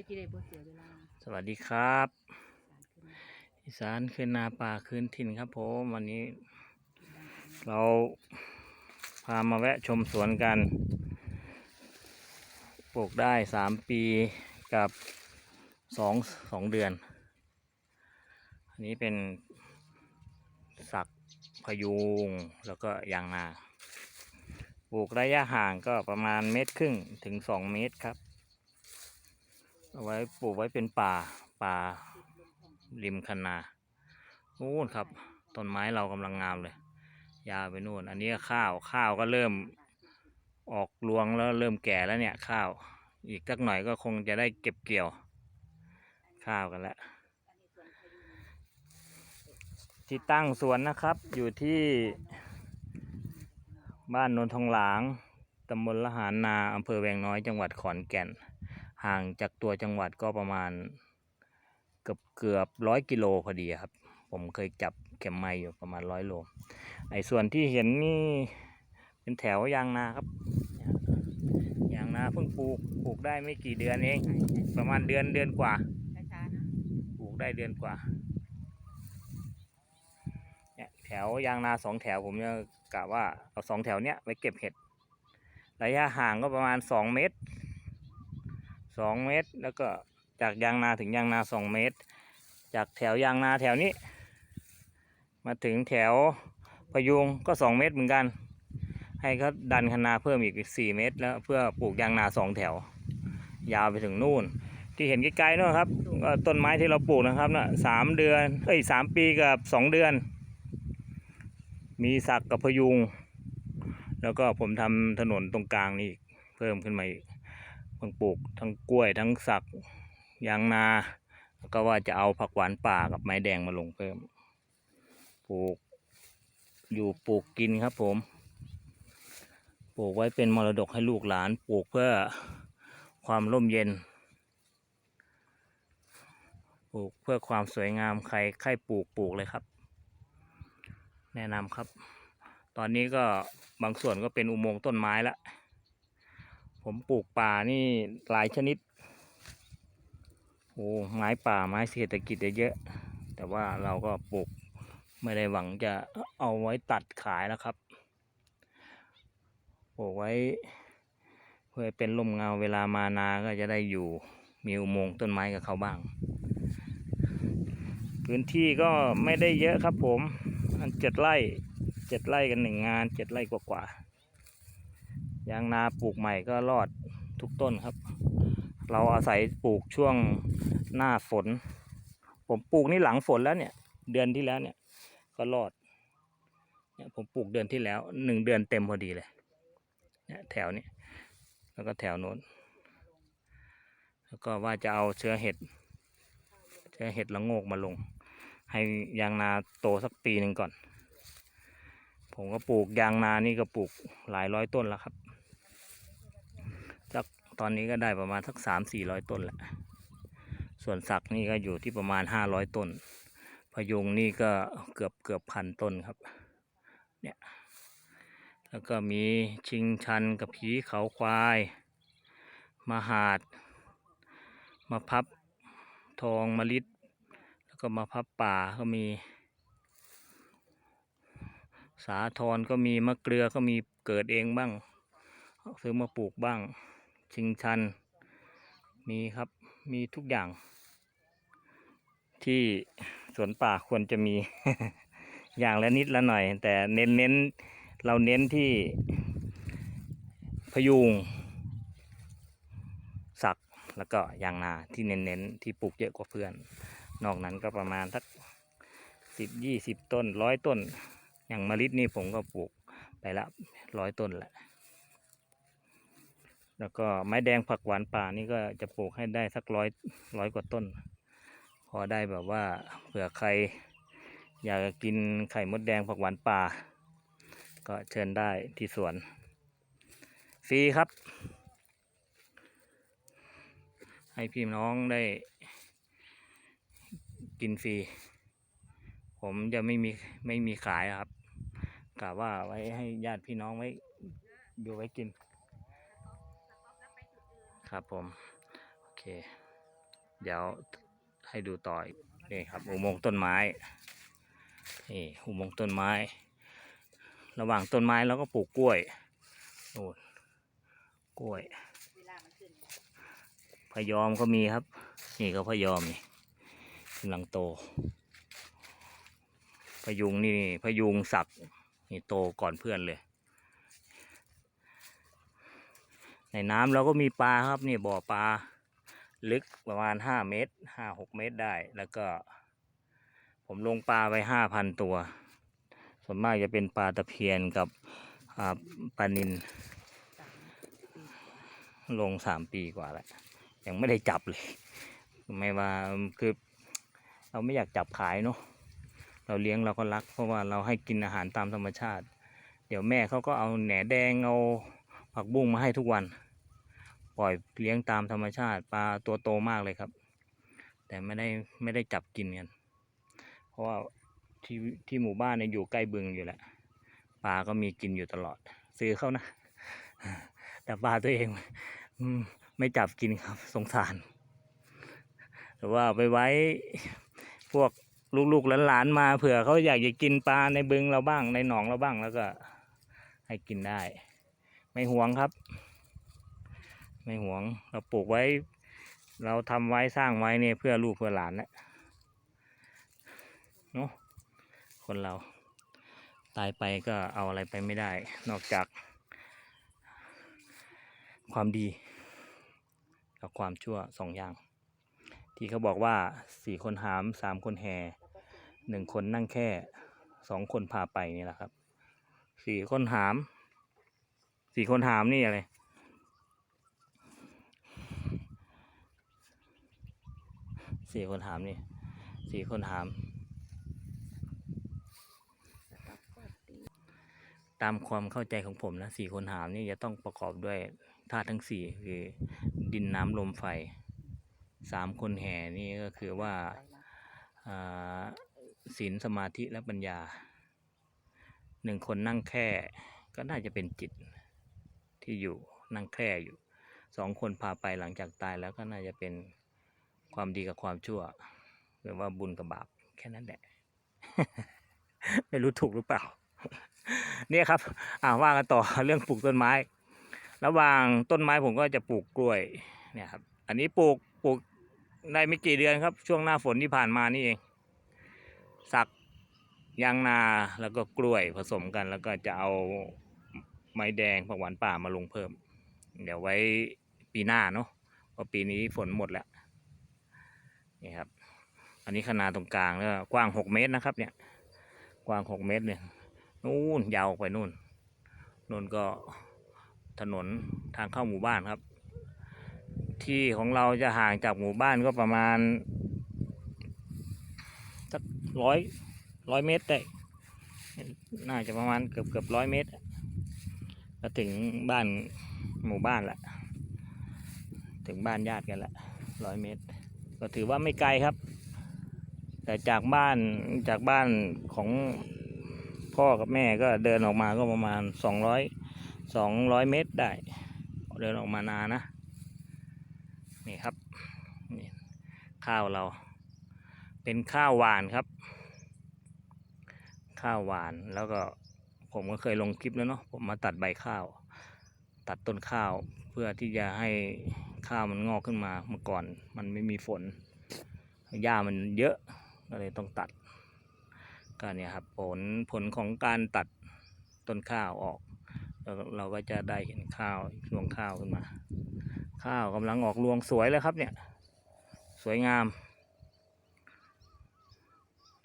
ยกินได้บ่เสียเวลาสวัสดีครับการขึ้นมาอีสานคืนนาป่าคืนถิ่นครับผมวันนี้ เราพามาแวะชมสวนกันปลูกได้สามปีกับสองสองเดือน อันนี้เป็นสักพยุงแล้วก็ยางนาปลูกระยะห่างก็ประมาณเมตรครึ่งถึงสองเมตรครับ เอาไว้ปลูกไว้เป็นป่าป่าริมคันนานู่นครับต้นไม้เรากำลังงามเลย ยาวไปนู่น อันนี้ข้าวข้าวก็เริ่มออกรวงแล้วเริ่มแก่แล้วเนี่ยข้าว อีกสักหน่อยก็คงจะได้เก็บเกี่ยว ข้าวกันแล้วที่ตั้งสวนนะครับ อยู่ที่บ้านโนนทองหลางตำบลละหารนาอำเภอแวงน้อยจังหวัดขอนแก่น ห่างจากตัวจังหวัดก็ประมาณเกือบเกือบร้อยกิโลพอดีครับ ผมเคยจับเข็มไม้อยู่ประมาณร้อยโล ไอ้ส่วนที่เห็นนี่เป็นแถวยางนาครับยางนาเพิ่งปลูกปลูกได้ไม่กี่เดือนเองประมาณเดือนเดือนกว่าช้าๆนะปลูกได้เดือนกว่าเนี่ยแถวยางนาสองแถวผมจะกะว่าเอาสองแถวเนี้ยไว้เก็บเห็ดระยะห่างก็ประมาณสองเมตร สองเมตร แล้วก็จากยางนาถึงยางนาสองเมตร จากแถวยางนาแถวนี้ มาถึงแถวพยุงก็สองเมตรเหมือนกัน ให้เขาดันคนาเพิ่มอีกสี่เมตร แล้วเพื่อปลูกยางนาสองแถว ยาวไปถึงนู่น ที่เห็นใกล้ๆนู่นครับก็ต้นไม้ที่เราปลูกนะครับน่ะสามเดือนเอ้ยสามปีกับสองเดือน มีสักกับพยุง แล้วก็ผมทำถนนตรงกลางนี่เพิ่มขึ้นมาอีก เพิ่งปลูกทั้งกล้วยทั้งสักยางนา แล้วก็ว่าจะเอาผักหวานป่ากับไม้แดงมาลงเพิ่ม ปลูก อยู่ปลูกกินครับผม ปลูกไว้เป็นมรดกให้ลูกหลาน ปลูกเพื่อความร่มเย็น ปลูกเพื่อความสวยงามใครใครปลูกปลูกเลยครับ แนะนำครับ ตอนนี้ก็บางส่วนก็เป็นอุโมงค์ต้นไม้ละ ผมปลูกป่านี่หลายชนิด โอ้ไม้ป่าไม้เศรษฐกิจเยอะ แต่ว่าเราก็ปลูกไม่ได้หวังจะเอาไว้ตัดขายแล้วครับ ปลูกไว้เพื่อเป็นร่มเงาเวลามานาก็จะได้อยู่มีอุโมงค์ต้นไม้กับเขาบ้าง พื้นที่ก็ไม่ได้เยอะครับผมอันเจ็ดไร่เจ็ดไร่กันหนึ่งงานเจ็ดไร่กว่าๆ ยางนาปลูกใหม่ก็รอดทุกต้นครับ เราอาศัยปลูกช่วงหน้าฝน ผมปลูกนี่หลังฝนแล้วเนี่ย เดือนที่แล้วเนี่ยก็รอดเนี่ยผมปลูกเดือนที่แล้วหนึ่งเดือนเต็มพอดีเลยเนี่ยแถวนี้แล้วก็แถวโน้น แล้วก็ว่าจะเอาเชื้อเห็ด เชื้อเห็ดละโงกมาลง ให้ยางนาโตสักปีหนึ่งก่อน ผมก็ปลูกยางนานี่ก็ปลูกหลายร้อยต้นแล้วครับ ตอนนี้ก็ได้ประมาณสักสามสี่ร้อยต้นแหละ ส่วนสักนี่ก็อยู่ที่ประมาณห้าร้อยต้น พยุงนี่ก็เกือบเกือบพันต้นครับ เนี่ย แล้วก็มีชิงชันกับผีเขาควายมาหาดมาพับทองมะลิด แล้วก็มาพับป่าก็มี สาทรก็มีมะเกลือก็มีเกิดเองบ้าง ซื้อมาปลูกบ้าง ชิงชัน มีครับมีทุกอย่าง ที่สวนป่าควรจะมีอย่างละนิดละหน่อย แต่เน้นเน้นเราเน้นที่พยุงสักแล้วก็ยางนาที่เน้นๆที่ปลูกเยอะกว่าเพื่อน นอกนั้นก็ประมาณสักสิบยี่สิบต้นร้อยต้น อย่างมะลินี่ผมก็ปลูกไปละร้อยต้นแหละ แล้วก็ไม้แดงผักหวานป่านี่ก็จะปลูกให้ได้สักร้อยร้อยกว่าต้น พอได้แบบว่าเผื่อใคร อยากกินไข่มดแดงผักหวานป่า ก็เชิญได้ที่สวนฟรีครับ ให้พี่น้องได้ กินฟรี ผมจะไม่มีไม่มีขายครับกะว่าไว้ให้ญาติพี่น้องไว้อยู่ไว้กิน ครับผม โอเค เดี๋ยวให้ดูต่ออีกนี่ครับอุโมงค์ต้นไม้ นี่อุโมงค์ต้นไม้ ระหว่างต้นไม้แล้วก็ปลูกกล้วยโน่นกล้วยเวลามันขึ้นพยอมก็มีครับ นี่ก็พยอมนี่กำลังโต พยุงนี่พยุงสักนี่โตก่อนเพื่อนเลย ในน้ำเราก็มีปลาครับนี่บ่อปลาลึกประมาณห้าเมตรห้าหกเมตรได้ แล้วก็ ผมลงปลาไปห้าพันตัว ส่วนมากจะเป็นปลาตะเพียนกับปลานินลงสามปีกว่าแล้วยังไม่ได้จับเลย ไม่ว่าคือ เราไม่อยากจับขายเนาะเราเลี้ยงเราก็รัก เพราะว่าเราให้กินอาหารตามธรรมชาติ เดี๋ยวแม่เขาก็เอาแหนแดงเอา ผักบุ้งมาให้ทุกวัน ปล่อยเลี้ยงตามธรรมชาติปลาตัวโตมากเลยครับ แต่ไม่ได้ไม่ได้จับกินกัน เพราะว่าที่ที่หมู่บ้านเนี่ยอยู่ใกล้บึงอยู่แหละปลาก็มีกินอยู่ตลอด ซื้อเข้านะ แต่ปลาตัวเองอมไม่จับกินครับสงสารหรือว่าไปไว้พวกลูกๆหลานๆมาเผื่อเขาอยากจะกินปลาในบึงเราบ้างในหนองเราบ้างแล้วก็ให้กินได้ ไม่หวงครับ ไม่หวงเราปลูกไว้ เราทำไว้สร้างไว้เนี่ยเพื่อลูกเพื่อหลานแหละเนาะคนเรา ตายไปก็เอาอะไรไปไม่ได้ นอกจาก ความดี กับความชั่วสองอย่าง ที่เขาบอกว่าสี่คนหามสามคนแห่หนึ่งคนนั่งแค่สองคนพาไปนี่แหละครับสี่คนหาม สี่คนหามนี่อะไรสี่คนหามนี่สี่คนหาม ตามความเข้าใจของผมนะสี่คนหามนี่จะต้องประกอบด้วยธาตุทั้งสี่คือดินน้ำลมไฟสามคนแห่นี่ก็คือว่าอ่าศีลสมาธิและปัญญาหนึ่งคนนั่งแค่ก็น่าจะเป็นจิต ที่อยู่นั่งแคร่อยู่สองคนพาไปหลังจากตายแล้วก็น่าจะเป็นความดีกับความชั่ว หรือว่าบุญกับบาปแค่นั้นแหละ ไม่รู้ถูกหรือเปล่า เนี่ยครับ อ่าว่ากันต่อเรื่องปลูกต้นไม้ ระหว่างต้นไม้ผมก็จะปลูกกล้วยเนี่ยครับ อันนี้ปลูกปลูกได้ไม่กี่เดือนครับ ช่วงหน้าฝนที่ผ่านมานี่เอง สักยางนาแล้วก็กล้วยผสมกันแล้วก็จะเอา ไม้แดงผักหวานป่ามาลงเพิ่ม เดี๋ยวไว้ปีหน้าเนาะเพราะปีนี้ฝนหมดแล้วนี่ครับ อันนี้ขนาดตรงกลางแล้วกว้างหกเมตรนะครับ เนี่ย กว้างหกเมตรเนี่ยนู่นยาวออกไปนู่นนู่นก็ถนนทางเข้าหมู่บ้านครับ ที่ของเราจะห่างจากหมู่บ้านก็ประมาณสักร้อยร้อยเมตรได้น่าจะประมาณเกือบเกือบร้อยเมตร ก็ถึงบ้านหมู่บ้านแหละ ถึงบ้านญาติกันละร้อยเมตร ก็ถือว่าไม่ไกลครับ แต่จากบ้านจากบ้านของพ่อกับแม่ก็เดินออกมาก็ประมาณสองร้อยสองร้อยเมตรได้ เดินออกมานานนะนี่ครับนี่ข้าวเรา เป็นข้าวหวานครับ ข้าวหวานแล้วก็ ผมก็เคยลงคลิปแล้วเนาะผมมาตัดใบข้าว ตัดต้นข้าวเพื่อที่จะให้ข้าวมันงอกขึ้นมาเมื่อก่อน มันไม่มีฝนหญ้ามันเยอะก็เลยต้องตัดก็เนี่ยครับผลผลของการตัดต้นข้าวออกเราก็จะได้เห็นข้าวรวงข้าวขึ้นมา ข้าวกำลังออกรวงสวยแล้วครับเนี่ย สวยงาม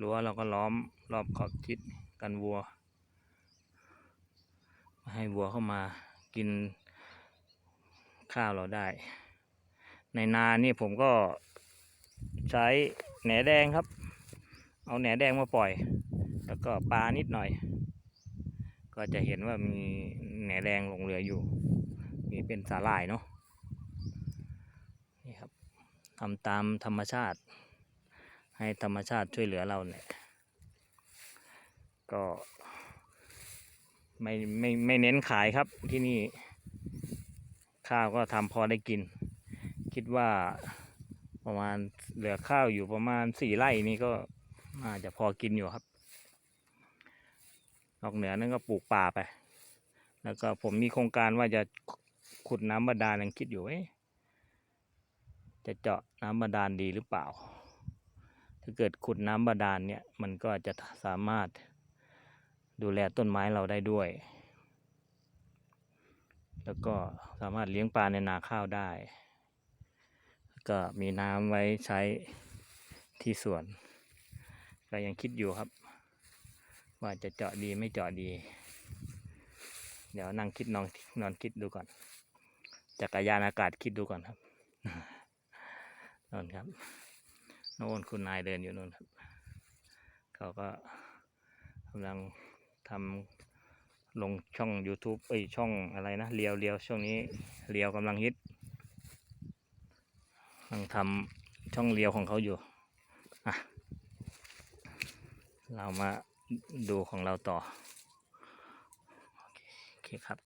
รั้วเราก็ล้อมรอบขอบชิดกันวัว ให้วัวเข้ามากินข้าวเราได้ ในนานี่ผมก็ใช้แหนแดงครับ เอาแหนแดงมาปล่อย แล้วก็ปลานิดหน่อย ก็จะเห็นว่ามีแหนแดงหลงเหลืออยู่ มีเป็นสาหร่ายเนาะนี่ครับทำตามธรรมชาติ ให้ธรรมชาติช่วยเหลือเราเนี่ยก็ ไม่ไม่ไม่เน้นขายครับที่นี่ ข้าวก็ทำพอได้กิน คิดว่าประมาณเหลือข้าวอยู่ประมาณสี่ไร่นี่ก็น่าจะพอกินอยู่ครับ นอกเหนือนั้นก็ปลูกป่าไป แล้วก็ผมมีโครงการว่าจะขุดน้ำบาดาลยังคิดอยู่เอ๊จะเจาะน้ำบาดาลดีหรือเปล่า ถ้าเกิดขุดน้ำบาดาลเนี่ย มันก็จะสามารถ ดูแลต้นไม้เราได้ด้วย แล้วก็สามารถเลี้ยงปลาในนาข้าวได้ ก็มีน้ำไว้ใช้ที่สวน ก็ยังคิดอยู่ครับ ว่าจะเจาะดีไม่เจาะดี เดี๋ยวนั่งคิดนอนนอนคิดดูก่อนจักรยานอากาศคิดดูก่อนครับนอนครับโน่นคุณนายเดินอยู่นู่นครับ เขาก็กำลัง ทำลงช่อง YouTube เอ้ยช่องอะไรนะเลียวเลียวช่วงนี้เลียวกำลังฮิตกำลังทำช่องเลียวของเขาอยู่อะเรามาดูของเราต่อ โอเคครับ